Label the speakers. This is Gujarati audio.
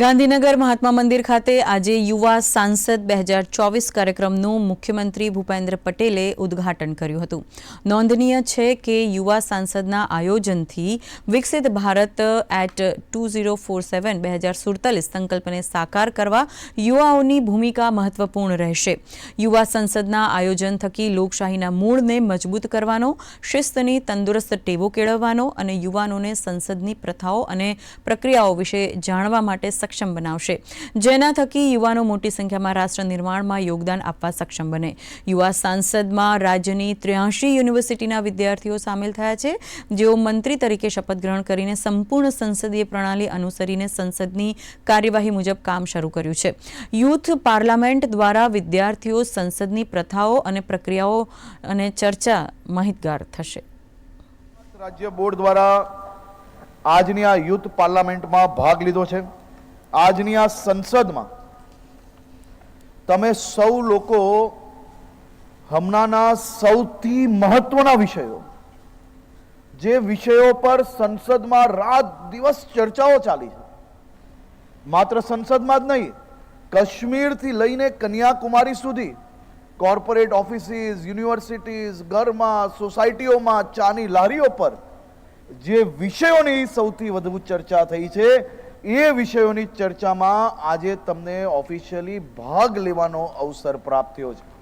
Speaker 1: ગાંધીનગર મહાત્મા મંદિર ખાતે આજે યુવા સાંસદ બે હજાર ચોવીસ કાર્યક્રમનું મુખ્યમંત્રી ભૂપેન્દ્ર પટેલે ઉદ્ઘાટન કર્યું હતું. નોંધનીય છે કે યુવા સાંસદના આયોજનથી વિકસિત Bharat eight two zero four seven બે હજાર સુડતાલીસ સંકલ્પને સાકાર કરવા યુવાઓની ભૂમિકા મહત્વપૂર્ણ રહેશે. યુવા સંસદના આયોજન થકી લોકશાહીના મૂળને મજબૂત કરવાનો, શિસ્તની તંદુરસ્ત ટેવો કેળવવાનો અને યુવાનોને સંસદની પ્રથાઓ અને પ્રક્રિયાઓ વિશે જાણવા માટે સક્ષમ બનાવશે. જેના થકી યુવાનો મોટી સંખ્યામાં રાષ્ટ્ર નિર્માણમાં યોગદાન આપવા સક્ષમ બને. યુવા સાંસદમાં રાજ્યની ત્ર્યાસી યુનિવર્સિટીના વિદ્યાર્થીઓ સામેલ થયા છે. જેઓ મંત્રી તરીકે શપથ ગ્રહણ કરીને સંપૂર્ણ સંસદીય પ્રણાલી અનુસરીને સંસદની કાર્યવાહી મુજબ કામ શરૂ કર્યું છે. યુથ પાર્લામેન્ટ દ્વારા વિદ્યાર્થીઓ સંસદની પ્રથાઓ અને પ્રક્રિયાઓ અને ચર્ચા માહિતગાર થશે.
Speaker 2: રાજ્ય બોર્ડ દ્વારા આજની આ યુથ પાર્લામેન્ટમાં ભાગ લીધો છે. આજની આ સંસદમાં તમે સૌ લોકો હમણાંના સૌથી મહત્વના વિષયો, જે વિષયો પર સંસદમાં રાત દિવસ ચર્ચાઓ ચાલી છે. માત્ર સંસદમાં જ નહીં, કાશ્મીરથી લઈને કન્યાકુમારી સુધી કોર્પોરેટ ઓફિસીસ, યુનિવર્સિટીઝ, ઘરમાં, સોસાયટીઓમાં, ચાની લારીઓ પર જે વિષયોની સૌથી વધુ ચર્ચા થઈ છે એ વિષયોની ચર્ચામાં આજે તમને ઓફિશિયલી ભાગ લેવાનો અવસર પ્રાપ્ત થયો છે.